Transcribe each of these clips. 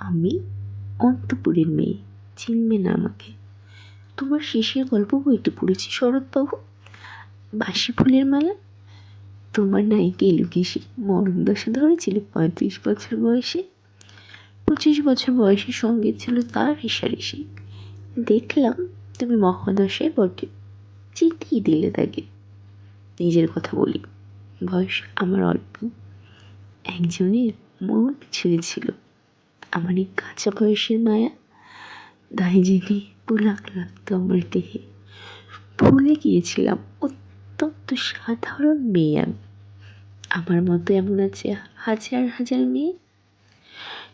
আমি অন্তপুরের মেয়ে, চিনবে না আমাকে। তোমার শেষের গল্প বইটি পড়েছি, শরৎবাবু। বাসি ফুলের মালা। তোমার নায়িকা এলুকেশে মরণ দশা ধরেছিল পঁয়ত্রিশ বছর বয়সে। পঁচিশ বছর বয়সের সঙ্গে ছিল তার রেশারেশি দেখলাম তুমি মহাদশায় বটে চিঠিয়ে দিলে তাকে। নিজের কথা বলি, বয়স আমার অল্প। একজনের মন ছুঁয়েছিল। আমার এই কাঁচা বয়সের মায়া, তাই জেনে পুলাক লাগতো আমার দেহে। ভুলে গিয়েছিলাম, অত্যন্ত সাধারণ মেয়ে আমি। আমার মতো এমন আছে হাজার হাজার মেয়ে।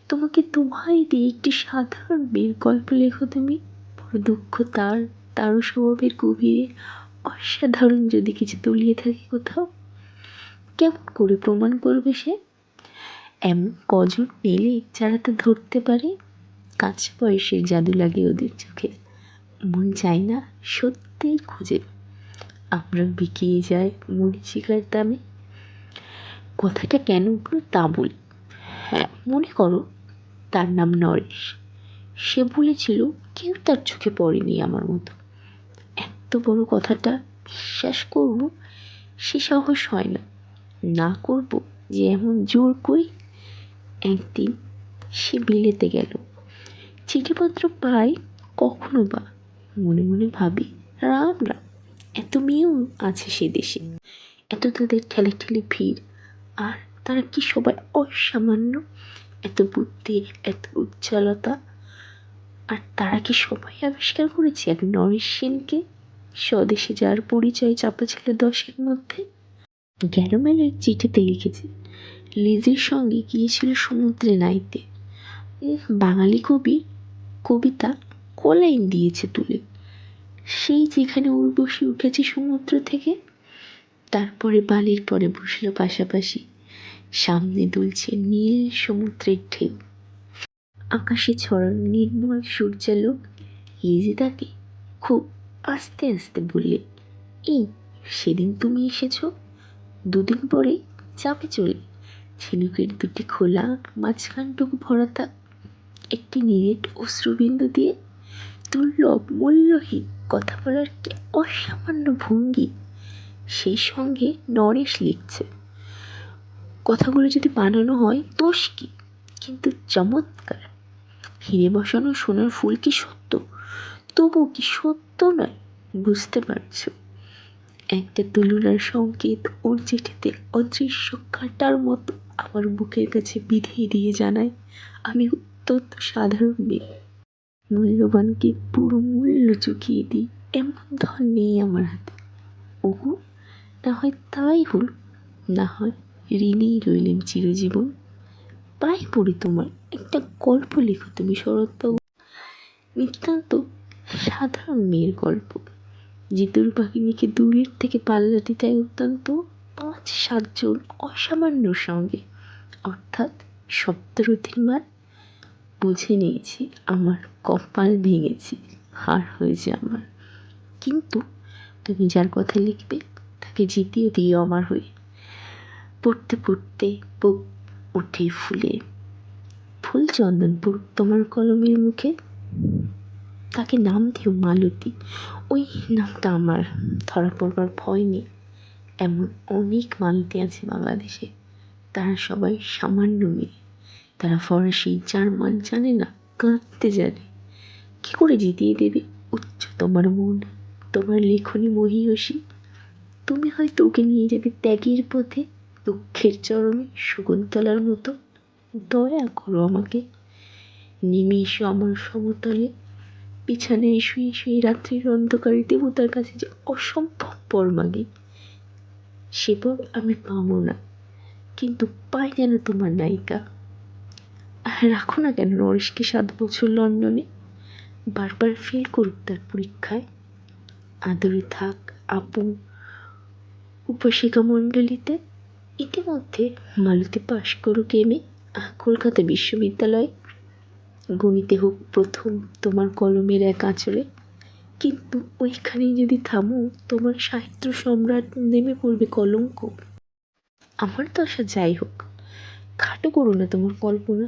তোমাকে দোহাই দিয়ে একটি সাধারণ মেয়ের গল্প লেখো তুমি। বড় দুঃখ তার, তারও স্বভাবের গভীরে অসাধারণ যদি কিছু তলিয়ে থাকে কোথাও। কেমন করে প্রমাণ করবে সে? এমন কজন পেলে যারা তা ধরতে পারে? কাঁচা বয়সের জাদু লাগে ওদের চোখে। মন চায় না সত্যির খুঁজে। আমরা বিকিয়ে যায় মরিচিকার দামে। কথাটা কেন উঠল তা বলি। হ্যাঁ মনে করো তার নাম নরেশ। সে বলেছিল কেউ তার চোখে পড়েনি আমার মতো। এত বড় কথাটা বিশ্বাস করব সে সাহস হয় না। না করব যে এমন জোর কই একদিন সে বিলেতে গেল। চিঠিপত্র পাই কখনো বা। মনে মনে ভাবি, রাম রাম, এত মেয়েও আছে সে দেশে। এত তাদের ঠেলে ঠেলে ভিড়, আর তারা কি সবাই অসামান্য? এত বুদ্ধি, এত উজ্জ্বলতা, আর তারা কি সবাই আবিষ্কার করেছে এক নরেশ সেনকে? স্বদেশে যার পরিচয় চাপা ছিল দশের মধ্যে। গ্যারোম্যানের চিঠিতে লিখেছে লিজির সঙ্গে গিয়েছিল সমুদ্রে নাইতে। বাঙালি কবি, কবিতা কলাইন দিয়েছে তুলে। সেই যেখানে উর্বশী উঠেছে সমুদ্র থেকে, তারপরে বালির পরে বসল পাশাপাশি। সামনে দুলছে নীল সমুদ্রের ঢেউ। আকাশে ছড়ানো নির্মল সূর্যালোক লিজি তাকে খুব আস্তে আস্তে বললে, এই, সেদিন তুমি এসেছ? দুদিন পরে চাপে চলে ঝিনুকের দুটি খোলা, মাঝখানটুকু ভরা থাক একটি নিরেট অশ্রুবিন্দু দিয়ে দুর্লভ মূল্যহীন কথা বলার কি অসামান্য ভঙ্গি সেই সঙ্গে নরেশ লিখছে, কথাগুলো যদি বানানো হয়, দোষ কি? কিন্তু চমৎকার। হিরে বসানো সোনার ফুল কি সত্য? তবু কি সত্য নয়, বুঝতে পারছ? একটা তুলনার সংকেত ওর চিঠিতে অদৃশ্য কাঁটার মতো আমার বুকের কাছে বিধিয়ে দিয়ে জানায়, আমি অত্যন্ত সাধারণ মেয়ে। মূল্যবানকে পুরো মূল্য চুকিয়ে দিই, এমন ধন নেই আমার হাতে। ওহু না হয় তাই হল না হয় ঋণেই রইলেন চিরজীবন। পাই পড়ি তোমার, একটা গল্প লেখো তুমি, শরৎবাবু। নিতান্ত সাধারণ মেয়ের গল্প। জিতুর বাহিনীকে দূরের থেকে পাল্লা দিতে অত্যন্ত পাঁচ সাতজন অসামান্যর সঙ্গে। অর্থাৎ সপ্তরথীর বুঝে নিয়েছি, আমার কপাল ভেঙেছি, হার হয়েছে আমার। কিন্তু তুমি যার কথা লিখবে, তাকে জিতিয়ে দিও আমার হয়ে। পড়তে পড়তে বুক ওঠে ফুলে। ফুল চন্দনপুর তোমার কলমের মুখে। তাকে নাম দিও মালতী। ওই নামটা আমার ধরা পড়বার ভয় নেই। এমন অনেক মালতী আছে বাংলাদেশে। তারা সবাই সামান্য মেয়ে। তারা ফরাসি, জার্মান জানে না, কাঁদতে জানে। কী করে জিতিয়ে দেবে? উচ্চ তোমার মন, তোমার লেখনী মহিয়সী। তুমি হয়তো ওকে নিয়ে যাবে ত্যাগের পথে, দুঃখের চরমে শকুন্তলার মতো। দয়া করো আমাকে। নেমে এসো আমার সমতলে। বিছানায় শুয়ে শুয়ে রাত্রির অন্ধকারে দেবতার কাছে যে অসম্ভব পর মাগি পর আমি পাবো না। কিন্তু পাই যেন তোমার নায়িকা। রাখো না কেন নরেশকে সাত বছর লন্ডনে। বারবার ফেল করুক তার পরীক্ষায়। আদরে থাক আপু উপশিকা মণ্ডলীতে ইতিমধ্যে মালতী পাশ করুক এমে কলকাতা বিশ্ববিদ্যালয়। গণিতে হোক প্রথম তোমার কলমের এক আঁচড়ে। কিন্তু ওইখানেই যদি থামো, তোমার সাহিত্য সম্রাট নেমে পড়বে কলঙ্ক। আমার তো দশা যাই হোক, খাটো করো না তোমার কল্পনা।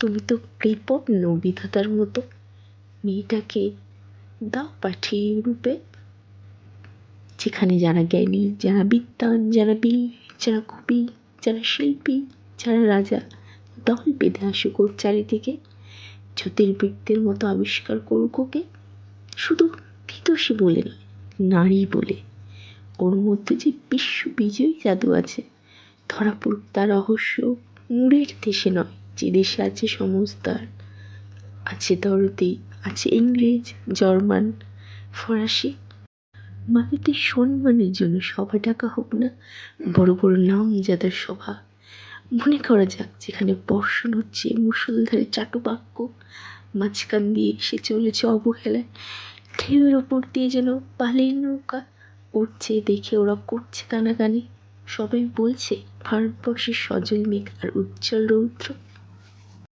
তুমি তো কৃপণ বিধাতার মতো। মেয়েটাকে দাও পাঠিয়ে রূপে। যেখানে যারা জ্ঞানী, যারা বিদ্বান, যারা বীর, যারা কবি, যারা শিল্পী, যারা রাজা, দল বেঁধে আসুক ওর চারিদিকে। জ্যোতির্বিদদের মতো আবিষ্কার করুক ওকে। শুধু বলে নয়, নারী বলে। ওর মধ্যে যে বিশ্ব বিজয়ী জাদু আছে, ধরা পড়ুক তার রহস্য মুড়ের দেশে নয়, যে দেশে আছে সমজদার আছে দরদি, আছে ইংরেজ, জার্মান, ফরাসি। মাটিতে সম্মানের জন্য সভা ডাকা হোক না, বড় বড় নাম যাদের সভা। মনে করা যাক যেখানে বর্ষণ হচ্ছে মুসলধারে চাটুবাক্য, মাঝখান দিয়ে এসে চলেছে অবহেলায়। ঢেউয়ের ওপর দিয়ে যেন পালের নৌকা উঠছে দেখে ওরা করছে কানাকানি। সবাই বলছে, ভারতবর্ষের সজল মেঘ আর উজ্জ্বল রৌদ্র